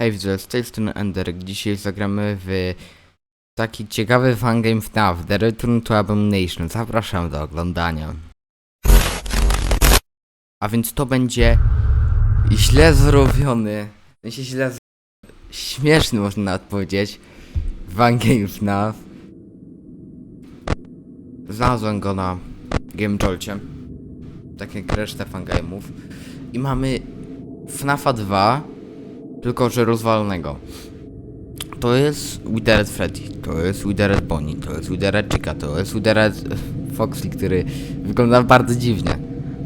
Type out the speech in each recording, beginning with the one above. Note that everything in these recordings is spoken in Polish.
Hej, widzę, z tej strony. Dzisiaj zagramy w taki ciekawy fangame FNAF, The Return to Abomination. Zapraszam do oglądania. A więc to będzie źle zrobiony, w sensie źle śmieszny można nawet powiedzieć, fangame FNAF. Znalazłem go na Game Jolcie, tak jak resztę fangame'ów. I mamy FNAFa 2, tylko że rozwalonego. To jest Withered Freddy, to jest Withered Bonnie, to jest Withered Chica, to jest Withered Foxy, który wygląda bardzo dziwnie.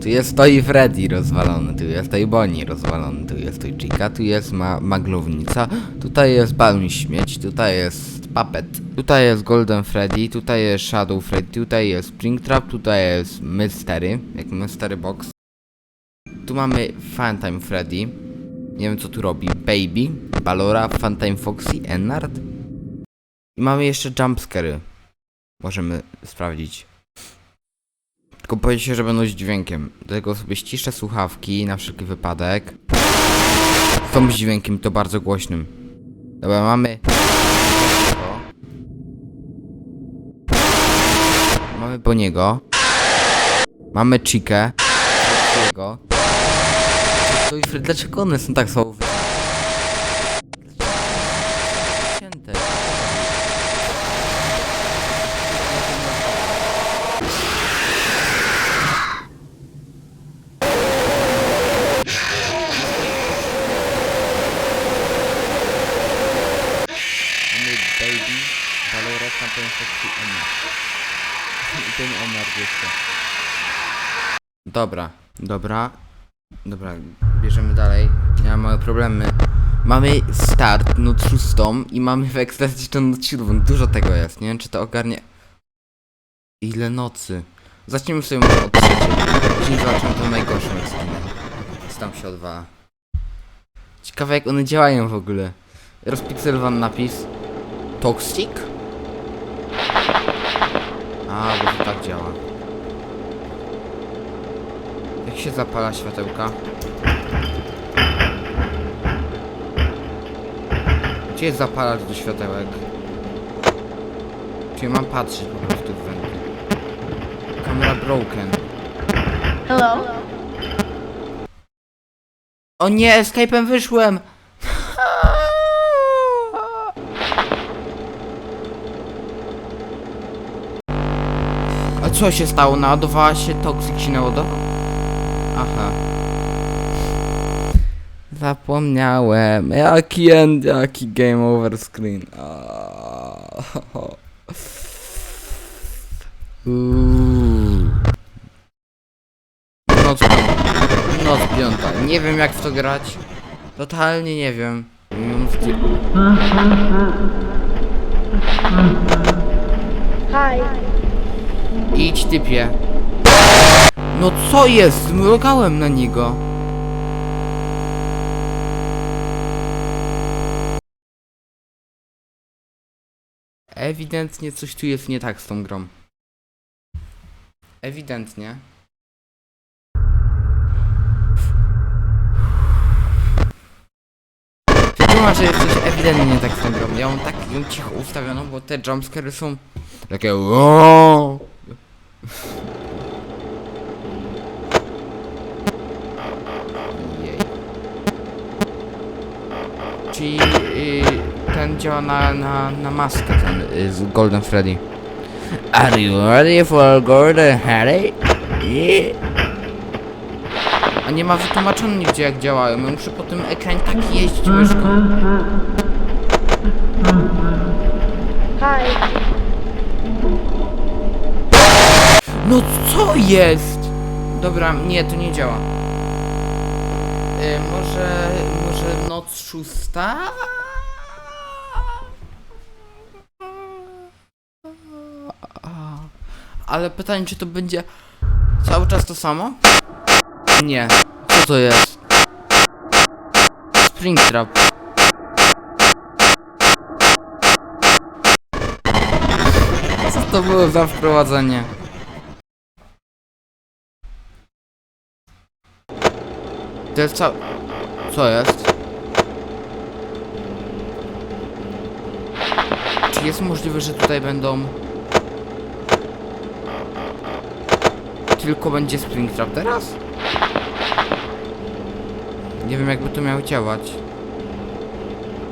Tu jest to Freddy rozwalony, tu jest to i Bonnie rozwalony, tu jest to i Chica, tu jest ma maglownica, tutaj jest Balmy Śmieć, tutaj jest Puppet, tutaj jest Golden Freddy, tutaj jest Shadow Freddy, tutaj jest Springtrap, tutaj jest Mystery, jak Mystery Box. Tu mamy Funtime Freddy, nie wiem co tu robi. Baby, Balora, Funtime Foxy, Ennard. I mamy jeszcze jumpscary. Możemy sprawdzić. Tylko boję się, że będą z dźwiękiem. Dlatego sobie ściszę słuchawki na wszelki wypadek. Z tą dźwiękiem to bardzo głośnym. Dobra, mamy... Mamy Boniego. Mamy Chikę. Foxy'ego. To i Fred, dlaczego one są tak słabo wy-. Mamy Baby, Valora. I ten Omar jeszcze. Dobra, dobra. Dobra, bierzemy dalej. Mam małe problemy. Mamy start, noc szóstą i mamy w jeszcze noc siódmą. Dużo tego jest, nie wiem czy to ogarnie. Ile nocy? Zacznijmy sobie może od trzeciej. Później zobaczymy to najgorszą skinę. Co tam się odwala. Ciekawe jak one działają w ogóle. Rozpikselowany napis. Toxic? A, bo to tak działa. Jak się zapala światełka? Gdzie jest zapalacz do światełek? Czyli mam patrzeć po prostu w wenty. Kamera broken. Hello? O nie, escape'em wyszłem! A co się stało? Naładowała się toksik się naładował? Aha. Zapomniałem. Jaki end, jaki game over screen. Uuu. Noc piąta. Noc piąta. Nie wiem jak w to grać. Totalnie nie wiem. Hi. Idź typie. No co jest? Mrugałem na niego. Ewidentnie coś tu jest nie tak z tą grą. Ewidentnie. Wiadomo, że jest coś ewidentnie nie tak z tą grą. Ja mam tak ją cicho ustawioną, bo te jumpscary są takie. Czyli y, ten działa na, na, na maskę, ten y, z Golden Freddy. Are you ready for Golden Freddy? Yeah. A nie ma wytłumaczone nigdzie jak działają. Ja muszę po tym ekranie tak jeździć myszką. Hi. No co jest? Dobra, nie, to nie działa. Y, może, może noc szósta? ale pytanie, czy to będzie cały czas to samo? Nie. Co to jest? Springtrap. Co to było za wprowadzenie? To jest ca... Co jest? Czy jest możliwe, że tutaj będą... Tylko będzie Springtrap teraz? Nie wiem jakby to miało działać.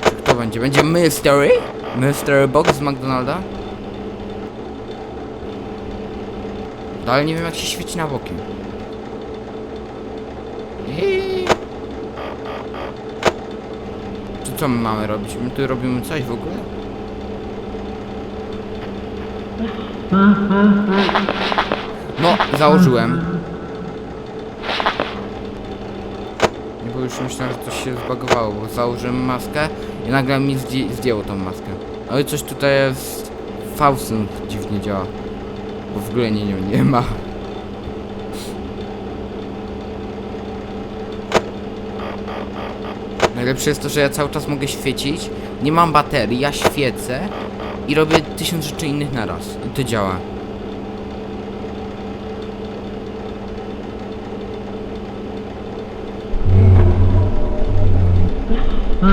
Kto będzie? Będzie Mystery? Mystery Box z McDonalda? Dalej nie wiem jak się świeci na. Eee. Czy co my mamy robić? My tu robimy coś w ogóle? No, założyłem. Nie, bo już myślałem, że coś się zbagowało, bo założyłem maskę i nagle mi zdję zdjęło tą maskę. Ale coś tutaj jest... Fausyn dziwnie działa. Bo w ogóle nie, nie, nie ma. Najlepsze jest to, że ja cały czas mogę świecić, nie mam baterii, ja świecę i robię tysiąc rzeczy innych naraz. I to działa. Ja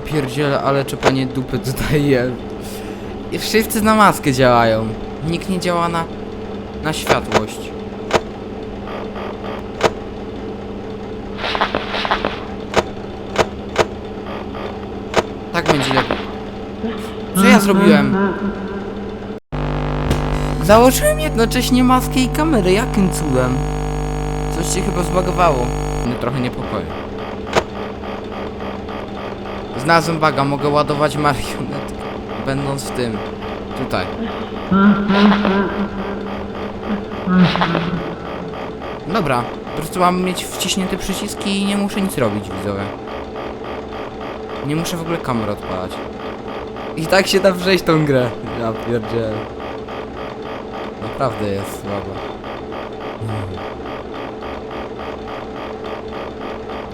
pierdzielę, ale czepanie dupy tutaj jest. I wszyscy na maskę działają. Nikt nie działa na, na światłość. Tak będzie lepiej. Co ja zrobiłem? Założyłem jednocześnie maskę i kamerę, jakim cudem? Coś się chyba zbagowało. Mnie trochę niepokoi. Znalazłem baga, mogę ładować marionetkę. Będąc w tym. Tutaj. Dobra, po prostu mam mieć wciśnięte przyciski i nie muszę nic robić, widzowie. Nie muszę w ogóle kamery odpalać. I tak się da przejść tą grę. Ja pierdzielę. Naprawdę jest słaba.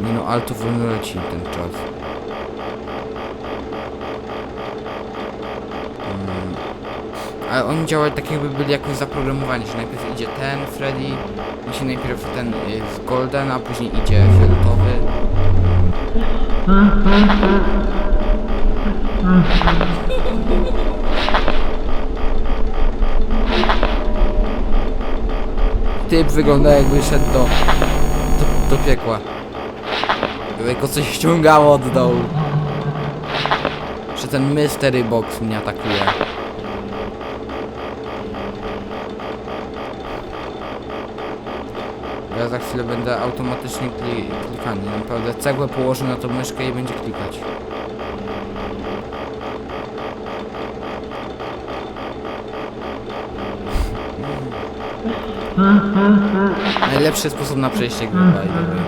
Nie no, ale to wolno leci ten czas. Mm. Ale oni działają tak jakby byli jakoś zaprogramowani, że najpierw idzie ten Freddy, musi najpierw ten jest Golden, a później idzie fioletowy. Typ wygląda jakby szedł do, do, do piekła. Jakby coś ściągało od dołu. Że ten mystery box mnie atakuje. Ja za chwilę będę automatycznie kli klikany. Naprawdę cegłę położę na tą myszkę i będzie klikać. Najlepszy sposób na przejście gry, by the way.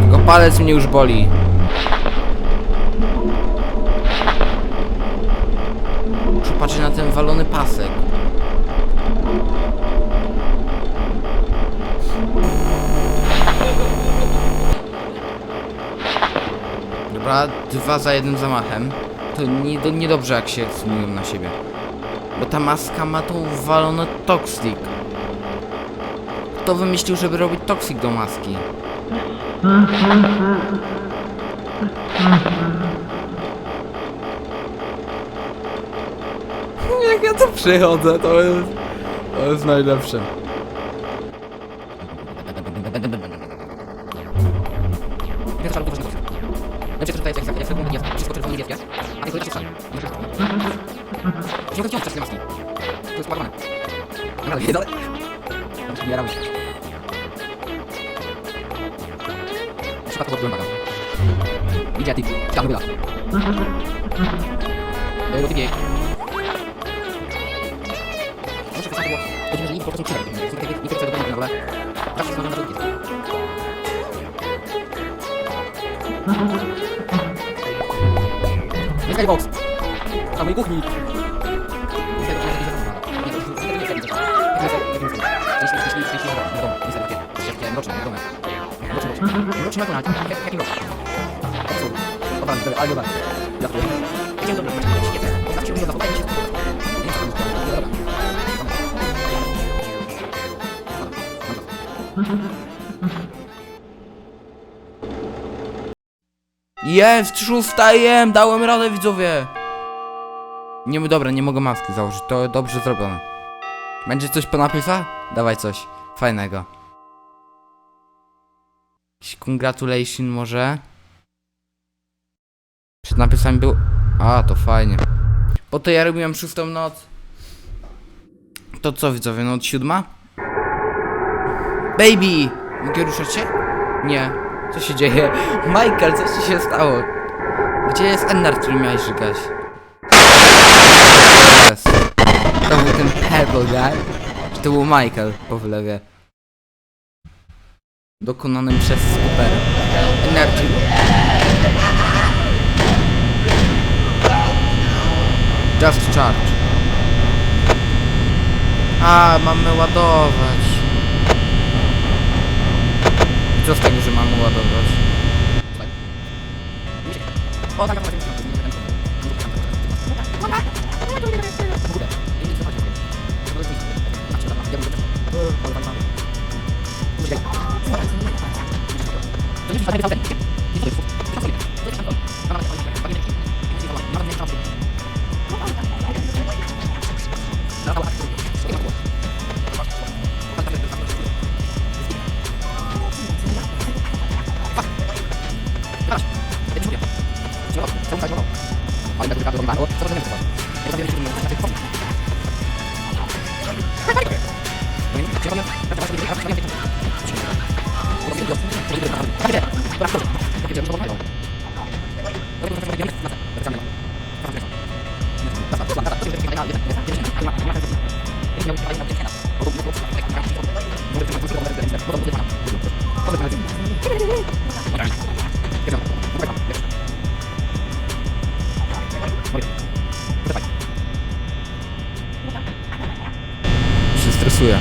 Tylko palec mnie już boli. Muszę patrzeć na ten walony pasek. Dobra, dwa za jednym zamachem. To nie, to niedobrze jak się sumują na siebie. Bo ta maska ma tą walone toxic. Kto wymyślił, żeby robić toxic do maski? Jak ja tu przychodzę, to jest... To jest najlepsze. Znaczy tutaj jest jak jak sekunda jest, wszystko czerwone niebieskie, a ty kolejne się Może Nie chodzi o przez maski. To jest ładowane. Dobra, nie dalej. Nie robię. Przypadku odbyłem bagan. Idzie ty, tam. Było ty bieg. Muszę wysłać było, choć może nie po prostu przerwę. Są takie niektóre co dodają na dole. Zawsze są na drugie. Mieszkaj box! Na mojej kuchni! Nie, to nie jest jakiś Nie, to nie Sky를 box. Kamu ikut ni. Terima kasih. Jest, szóstajem, dałem radę widzowie. Nie, dobra, nie mogę maski założyć, to dobrze zrobione. Będzie coś po napisach? Dawaj coś fajnego. Jakiś congratulation może? Przed napisami był... A, to fajnie. Bo to ja robiłem szóstą noc. To co widzowie, noc siódma? Baby! Mogę ruszać się? Nie. Co się dzieje? Michael, co ci się stało? Gdzie jest Ennard, który miałeś żygać? To był ten Pebble Guy? Czy to był Michael po wylewie? Dokonanym przez Super. Energy. Just charge. A, mamy ładować. I co z tego, że mamy ładować? Stresuję.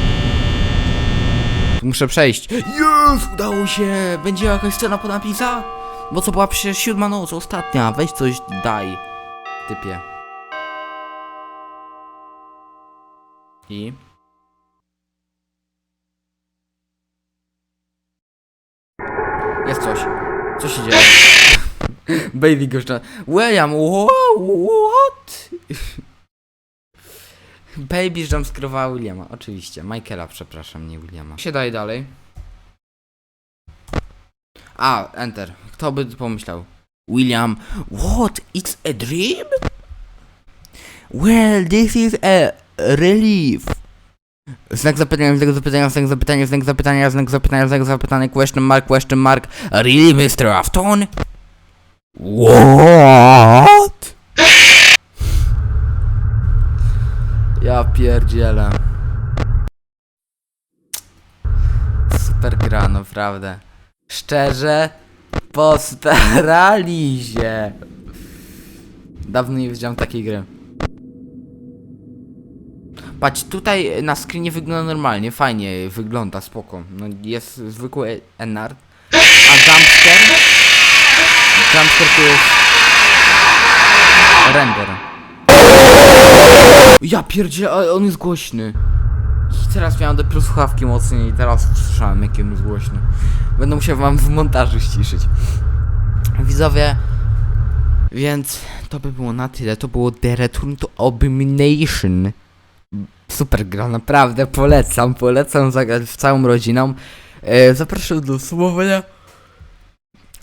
Muszę przejść. Jest! Udało się! Będzie jakaś scena po napisach? Bo co była przecież siódma noc, ostatnia. Weź coś daj. Typie. I? Jest coś. Co się dzieje? Baby gościa. William, wha- what? Baby jumpscarowała Williama, oczywiście. Michaela, przepraszam, nie Williama. się daje dalej? A, enter. Kto by pomyślał? William, what? It's a dream? Well, this is a relief. Znak zapytania, znak zapytania, znak zapytania, znak zapytania, znak zapytania, znak zapytania, question mark, question mark. Really, Mr. Afton? What? Ja pierdzielę. Super gra, naprawdę. Szczerze, postarali się. Dawno nie widziałem takiej gry. Patrz, tutaj na screenie wygląda normalnie, fajnie wygląda, spoko. No jest zwykły Enard. A jumpscare? Jumpscare to jest... Ja pierdzie, ale on jest głośny. I teraz miałem dopiero słuchawki mocniej i teraz słyszałem jaki on jest głośny. Będę musiał wam w montażu ściszyć. Widzowie, więc to by było na tyle. To było The Return to Abomination. Super gra, naprawdę polecam, polecam zagrać z całą rodziną. E, zapraszam do sumowania,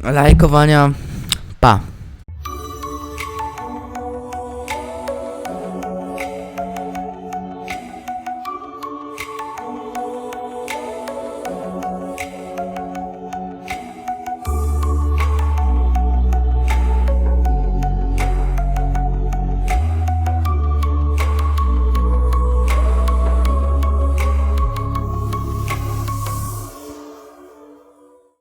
lajkowania. Pa.